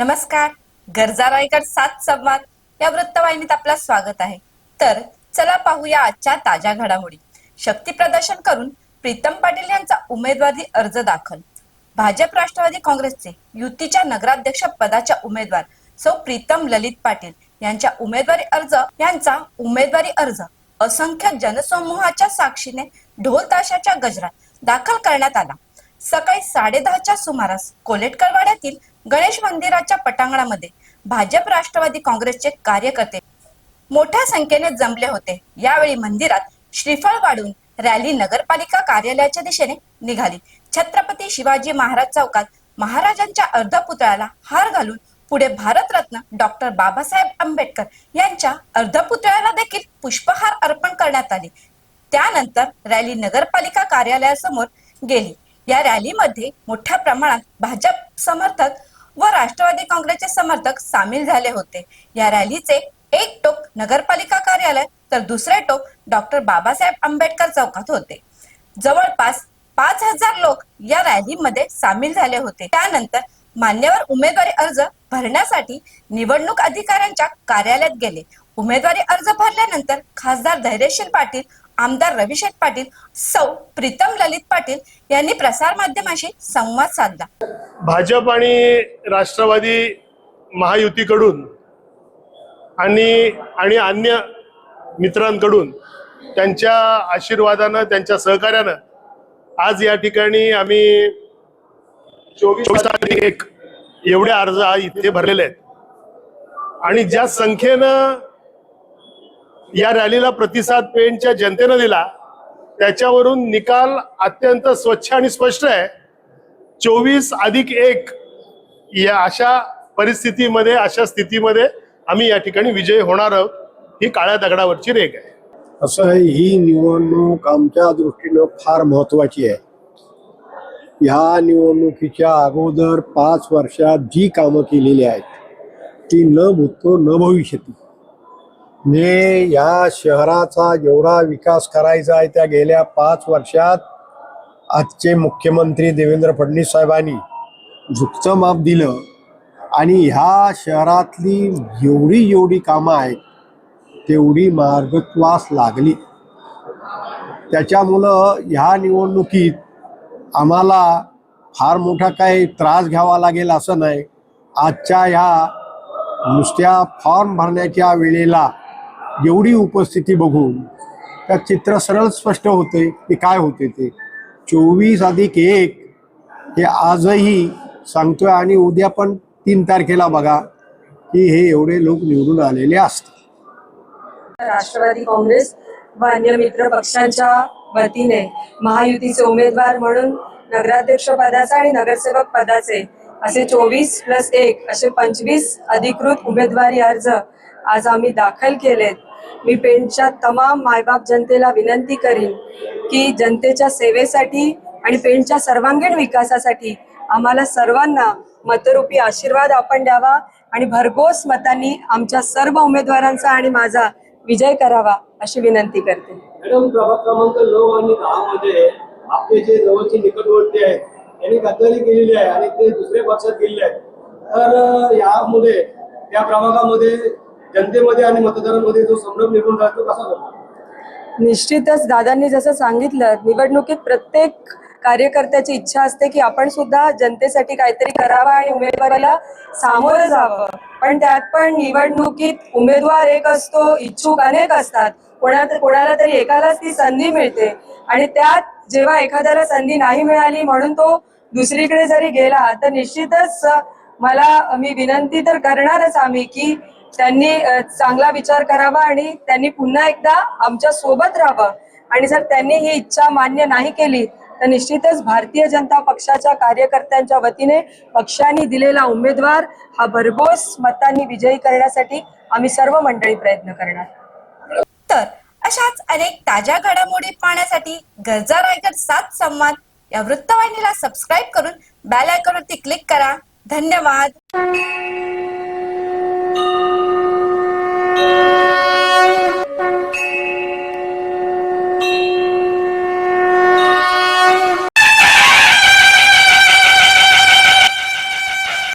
नमस्कार. गरजा रायगड सात संवाद या वृत्तवाहिनीत आपलं स्वागत आहे. तर चला पाहूया आजच्या ताज्या घडामोडी. शक्ती प्रदर्शन करून प्रीतम पाटील यांचा उमेदवारी अर्ज दाखल. भाजप राष्ट्रवादी काँग्रेसचे युतीच्या नगराध्यक्ष पदाच्या उमेदवार सौ प्रीतम ललित पाटील यांच्या उमेदवारी अर्ज यांचा उमेदवारी अर्ज असंख्य जनसमूहाच्या साक्षीने ढोल ताशाच्या गजरात दाखल करण्यात आला. सकाळी साडेदहाच्या सुमारास कोलेटकर वाड्यातील गणेश मंदिराच्या पटांगणामध्ये भाजप राष्ट्रवादी काँग्रेसचे कार्यकर्ते मोठ्या संख्येने जमले होते. यावेळी मंदिरात श्रीफळ वाढून रॅली नगरपालिका कार्यालयाच्या दिशेने निघाली. छत्रपती शिवाजी महाराज चौकात महाराजांच्या अर्धपुतळ्याला हार घालून पुढे भारतरत्न डॉक्टर बाबासाहेब आंबेडकर यांच्या अर्धपुतळ्याला देखील पुष्पहार अर्पण करण्यात आले. त्यानंतर रॅली नगरपालिका कार्यालयासमोर गेली. या रॅलीमध्ये मोठ्या प्रमाणात भाजप समर्थक व राष्ट्रवादी काँग्रेसचे समर्थक सामील झाले होते. या रॅलीचे एक टोक नगरपालिका कार्यालय तर दुसरे टोक डॉक्टर बाबासाहेब आंबेडकर चौकात होते. जवळपास पाच हजार लोक या रॅलीमध्ये सामील झाले होते. त्यानंतर मान्यवर उमेदवारी अर्ज भरण्यासाठी निवडणूक अधिकाऱ्यांच्या कार्यालयात गेले. उमेदवारी अर्ज भरल्यानंतर खासदार धैर्यशील पाटील आमदार रविशेठ पाटील सौ प्रीतम ललित पाटील यांनी प्रसार माध्यमाशी संवाद साधला. भाजप आणि राष्ट्रवादी महायुतीकडून आणि आणि अन्य मित्रांकडून त्यांच्या आशीर्वादानं त्यांच्या सहकार्यानं आज या ठिकाणी आम्ही चोवीस तारीख एक एवढे अर्ज इथे भरलेले आहेत. आणि ज्या संख्येनं या रॅलीला प्रतिसाद पेणच्या जनतेनं दिला. त्याच्यावरून निकाल अत्यंत स्वच्छ आणि स्पष्ट आहे. चोवीस अधिक एक या अशा परिस्थितीमध्ये अशा स्थितीमध्ये आम्ही या ठिकाणी विजय होणार आहोत. ही काळ्या दगडावरची रेख आहे. असं आहे ही निवडणूक आमच्या दृष्टीनं फार महत्वाची आहे. ह्या निवडणुकीच्या अगोदर पाच वर्षात जी कामं केलेली आहेत ती न भूतो न भविष्यती. मी या शहराचा जेवढा विकास करायचा आहे त्या गेल्या पाच वर्षात आजचे मुख्यमंत्री देवेंद्र फडणवीस साहेबांनी झुकचं माप दिलं आणि ह्या शहरातली जेवढी एवढी कामं आहेत तेवढी मार्गत्वास लागली. त्याच्यामुळं ह्या निवडणुकीत आम्हाला फार मोठा काही त्रास घ्यावा लागेल असं नाही. आजच्या ह्या नुसत्या फॉर्म भरण्याच्या वेळेला एवढी उपस्थिती बघून त्या चित्र सरळ स्पष्ट होते की काय होते ते. चोवीस अधिक एक हे आजही सांगतोय आणि उद्या पण तीन तारखेला बघा की हे एवढे लोक निवडून आलेले असतात. राष्ट्रवादी काँग्रेस व अन्य मित्र पक्षांच्या वतीने महायुतीचे उमेदवार म्हणून नगराध्यक्ष पदाचे आणि नगरसेवक पदाचे असे चोवीस प्लस एक असे पंचवीस अधिकृत उमेदवारी अर्ज आज आम्ही दाखल केलेत. मी पेंटच्या तमाम मायबाप जनतेला विनंती करीन की जनतेच्या सेवेसाठी आणि पेंटच्या सर्वांगीण विकासासाठी आम्हाला सर्वांना मतरूपी आशीर्वाद आपण द्यावा आणि भरघोस मतांनी आमच्या सर्व उमेदवारांचा आणि माझा विजय करावा अशी विनंती करते. मॅडम प्रभाग क्रमांक नऊ आणि दहा मध्ये आपले जे जवळचे निकटवर्ती आहेत त्यांनी गद्दारी केलेली आहे आणि ते दुसऱ्या पक्षात गेलेले आहेत. तर यामुळे या प्रभागामध्ये जनतेमध्ये आणि मतदारांमध्ये जो संभ्रम निर्माण झाला तो कसा करतो निश्चितच दादांनी जसं सांगितलं निवडणुकीत प्रत्येक कार्यकर्त्याची इच्छा असते की आपण सुद्धा जनतेसाठी काहीतरी करावं आणि उमेदवाराला सामोरं जावं. पण त्यात पण निवडणुकीत उमेदवार एक असतो इच्छुक अनेक असतात. कोणा कोणाला तरी एकालाच ती संधी मिळते. आणि त्यात जेव्हा एखाद्याला संधी नाही मिळाली म्हणून तो दुसरीकडे जरी गेला तर निश्चितच मला मी विनंती तर करणारच आम्ही की त्यांनी चांगला विचार करावा आणि त्यांनी पुन्हा एकदा आमच्यासोबत राहावं. आणि जर त्यांनी ही इच्छा मान्य नाही केली तर निश्चितच भारतीय जनता पक्षाच्या कार्यकर्त्यांच्या वतीने पक्षाने दिलेला उमेदवार हा भरघोस मतांनी विजयी करण्यासाठी आम्ही सर्व मंडळी प्रयत्न करणार. तर अशाच अनेक ताज्या घडामोडी पाहण्यासाठी गरजा रायगड सात संवाद या वृत्तवाहिनीला सबस्क्राईब करून बेल आयकॉनवरती क्लिक करा. धन्यवाद.